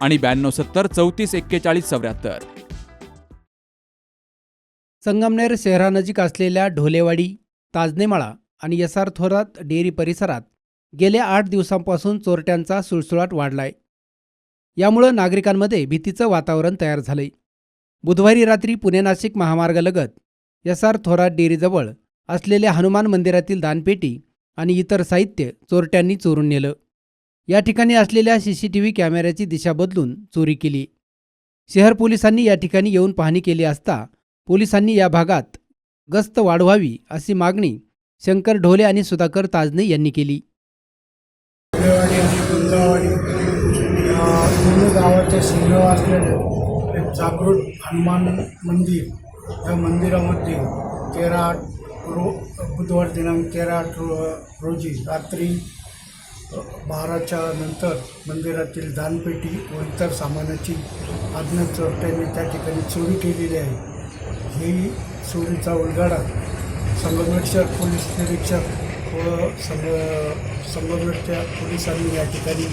आणि ब्याण्णव सत्तर चौतीस एक्केचाळीस चौऱ्याहत्तर. संगमनेर शहरानजीक असलेल्या ढोलेवाडी ताजनेमाळा आणि एस थोरात डेअरी परिसरात गेल्या आठ दिवसांपासून चोरट्यांचा सुळसुळाट वाढलाय. यामुळं नागरिकांमध्ये भीतीचं वातावरण तयार झालंय. बुधवारी रात्री पुणे नाशिक महामार्गालगत एस थोरात डेअरीजवळ असलेल्या हनुमान मंदिरातील दानपेटी आणि इतर साहित्य चोरट्यांनी चोरून नेलं. या ठिकाणी असलेल्या सीसीटीव्ही कॅमेऱ्याची दिशा बदलून चोरी केली. शहर पोलिसांनी या ठिकाणी येऊन पाहणी केली असता पोलिसांनी या भागात गस्त वाढवावी अशी मागणी शंकर ढोले आणि सुधाकर ताजने यांनी केली. गावाच्या एक जागृत हनुमान मंदिर या मंदिरामध्ये तेरा रो बुधवार दिनांक तेरा रोजी रात्री बाराच्या नंतर मंदिरातील दानपेटी व इतर सामानाची आज्ञा चोरट्यांनी त्या ठिकाणी चोरी केलेली आहे. ही चोरीचा उलगाडा संगमेश्वर पोलीस निरीक्षक व संग संगमेश्वरच्या पोलिसांनी या ठिकाणी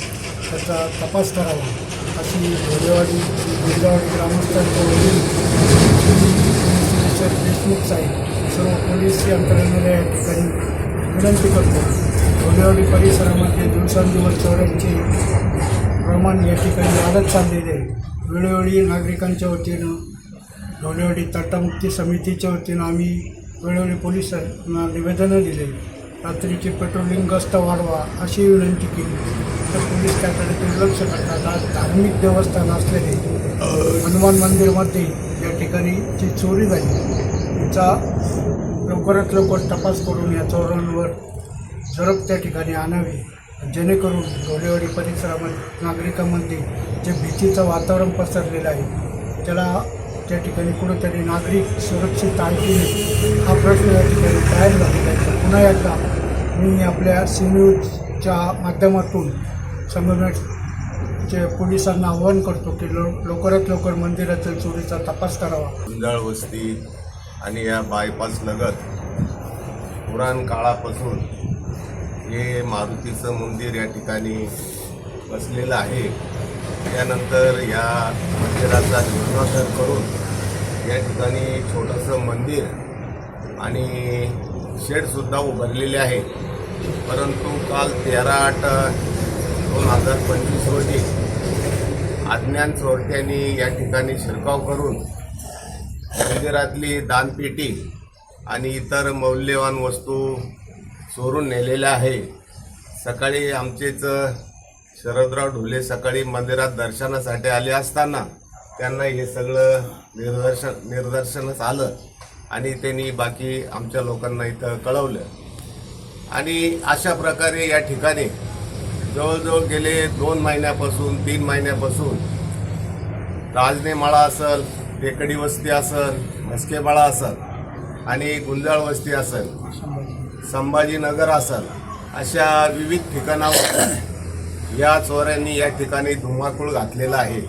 त्याचा तपास करावा अशी भोलेवाडी गुंजावाडी ग्रामस्थांच्या देशमुख साहेब सर्व पोलीस यंत्रणेला या ठिकाणी विनंती करतो. घोडेवाडी परिसरामध्ये दिवसांदिवस चोऱ्यांचे प्रमाण या ठिकाणी वाढत चाललेले आहे. वेळोवेळी नागरिकांच्या वतीनं ढोलेवाडी तटमुक्ती समितीच्या वतीनं आम्ही वेळोवेळी पोलिसांना निवेदनं दिले. रात्रीची पेट्रोलिंग गस्त वाढवा अशी विनंती केली. तर पोलीस त्याकडे दुर्लक्ष करतात. आज धार्मिक देवस्थान असलेले हनुमान मंदिरमध्ये या ठिकाणी जी चोरी झाली तिचा लवकरात लवकर तपास करून या चोरांवर झडप त्या ठिकाणी आणावी. जेणेकरून डोलेवाडी परिसरामध्ये नागरिकांमध्ये जे भीतीचं वातावरण पसरलेलं आहे त्याला त्या ठिकाणी कुठंतरी नागरिक सुरक्षित आणखी हा प्रश्न या ठिकाणी तयार झालेला आहे. पुन्हा एकदा मी आपल्या सी न्यूजच्या माध्यमातून संगमेशच्या पोलिसांना आवाहन करतो की लो लवकरात लवकर मंदिरातील चोरीचा तपास करावा. गुंजाळ वस्ती आणि या बायपास लगत पुराण काळापासून हे मारुतीचं मंदिर या ठिकाणी बसलेलं आहे. त्यानंतर या मंदिराचा जीर्णोद्धार करून या ठिकाणी छोटंसं मंदिर आणि शेडसुद्धा उभारलेले आहे. परंतु काल तेरा आठ दोन हजार पंचवीस रोजी अज्ञान चोरट्यांनी या ठिकाणी शिरकाव करून मंदिरातली दानपेटी आणि इतर मौल्यवान वस्तू चोरून नेलेलं आहे. सकाळी आमचेच शरदराव ढोले सकाळी मंदिरात दर्शनासाठी आले असताना त्यांना हे सगळं निर्दर्शन निर्दर्शनच आलं आणि त्यांनी बाकी आमच्या लोकांना इथं कळवलं. आणि अशा प्रकारे या ठिकाणी जवळजवळ गेले दोन महिन्यापासून तीन महिन्यापासून राजनेमाळा असल टेकडी वस्ती असल म्हस्केमाळा असल आणि गुंजाळ वस्ती असल. संभाजीनगर असल अशा विविध ठिकाणावर या चोऱ्यांनी या ठिकाणी धुमाकूळ घातलेला आहे.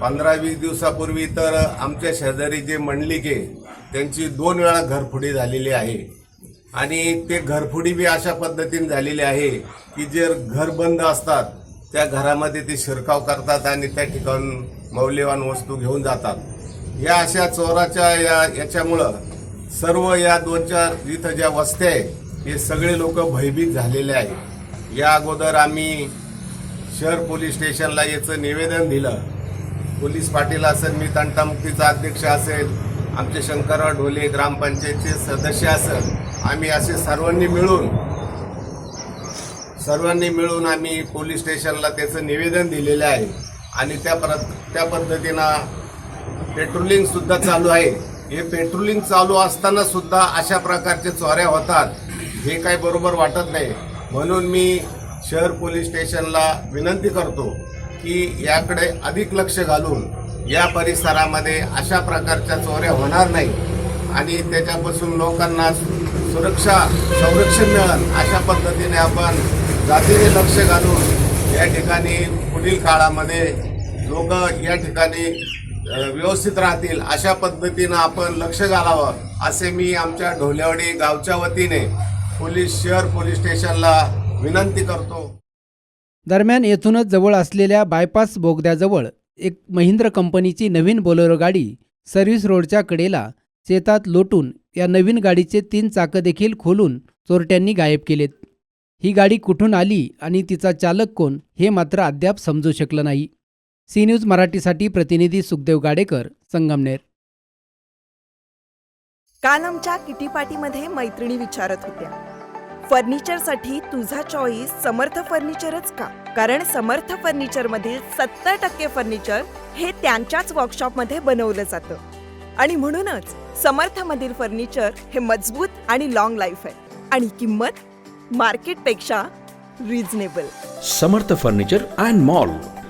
पंधरा वीस दिवसापूर्वी तर आमच्या शेजारी जे मंडलिके त्यांची दोन वेळा घरफुडी झालेली आहे. आणि ते घरफुडी बी अशा पद्धतीने झालेली आहे की जे घर बंद असतात त्या घरामध्ये ते शिरकाव करतात आणि त्या ठिकाण मौल्यवान वस्तू घेऊन जातात. या अशा चोराच्या या याच्यामुळं सर्व या दोन चार इथं ज्या वस्त्या आहेत हे सगळे लोक भयभीत झालेले आहेत. या अगोदर आम्ही शहर पोलीस स्टेशनला याचं निवेदन दिलं. पोलीस पाटील असेल मी तंटामुक्तीचा अध्यक्ष असेल आमचे शंकरराव ढोले ग्रामपंचायतचे सदस्य असेल आम्ही असे सर्वांनी मिळून सर्वांनी मिळून आम्ही पोलीस स्टेशनला त्याचं निवेदन दिलेलं आहे. आणि त्या प्र त्या पद्धतीनं पेट्रोलिंगसुद्धा चालू आहे. हे पेट्रोलिंग चालू असताना सुद्धा अशा प्रकारचे चोऱ्या होतात हे काही बरोबर वाटत नाही. म्हणून मी शहर पोलीस स्टेशनला विनंती करतो की याकडे अधिक लक्ष घालून या परिसरामध्ये अशा प्रकारच्या चोऱ्या होणार नाही आणि त्याच्यापासून लोकांना सुरक्षा संरक्षण मिळेल अशा पद्धतीने आपण जातीने लक्ष घालून या ठिकाणी पुढील काळामध्ये लोक या ठिकाणी व्यवस्थित राहतील. अशा पद्धतीनं आपण लक्ष घालावं असे मी आमच्या ढोल्यावडी गावच्या वतीने पोलीस शहर पोलीस स्टेशनला विनंती करतो. दरम्यान येथूनच जवळ असलेल्या बायपास बोगद्याजवळ एक महिंद्र कंपनीची नवीन बोलेरो गाडी सर्व्हिस रोडच्या कडेला शेतात लोटून या नवीन गाडीचे तीन चाकं देखील खोलून चोरट्यांनी गायब केलेत. ही गाडी कुठून आली आणि तिचा चालक कोण हे मात्र अद्याप समजू शकलं नाही. सी न्यूज मराठीसाठी प्रतिनिधी सुखदेव गाडेकर संगमनेर. काल आमच्या किटी पार्टीमध्ये मैत्रिणी विचारत होत्या. फर्निचरसाठी तुझा चॉईस समर्थ फर्निचरच का? कारण समर्थ फर्निचर मधील सत्तर टक्के फर्निचर हे त्यांच्याच वर्कशॉपमध्ये बनवलं जातं. आणि म्हणूनच समर्थ मधील फर्निचर हे मजबूत आणि लॉंग लाईफ आहे. आणि किंमत मार्केटपेक्षा reasonable Samarth furniture and mall.